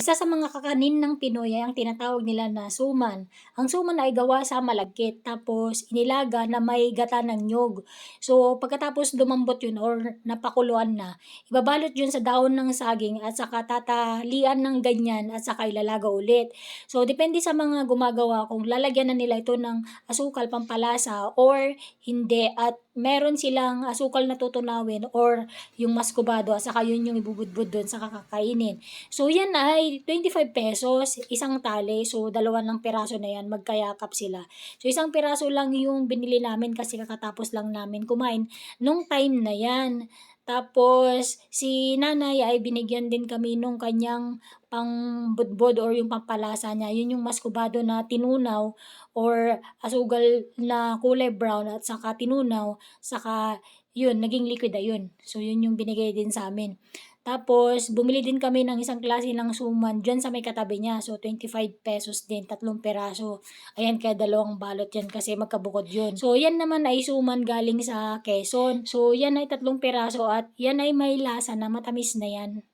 Isa sa mga kakanin ng Pinoy ay ang tinatawag nila na suman. Ang suman ay gawa sa malagkit tapos inilaga na may gata ng nyog. So pagkatapos lumambot yun or napakuluan na, ibabalot yun sa daon ng saging at saka tatalian ng ganyan at saka ilalaga ulit. So depende sa mga gumagawa kung lalagyan na nila ito ng asukal pampalasa or hindi at meron silang asukal na tutunawin or yung maskubado at saka yun yung ibubudbud doon sa kakakainin. So yan ay 25 pesos, isang tali. So dalawa ng piraso na yan, magkayakap sila. So isang piraso lang yung binili namin kasi kakatapos lang namin kumain nung time na yan. Tapos, si nanay ay binigyan din kami nung kanyang pangbudbod or yung pampalasa niya. Yun yung maskubado na tinunaw or asugal na kulay brown at saka tinunaw. Saka, yun, naging liquid na yun. So, yun yung binigay din sa amin. Tapos, bumili din kami ng isang klase ng suman dyan sa may katabi niya. So, 25 pesos din, tatlong peraso. Ayan, kaya dalawang balot yan kasi magkabukod yun. So, yan naman ay suman galing sa Quezon. So, yan ay tatlong peraso at yan ay may lasa na matamis na yan.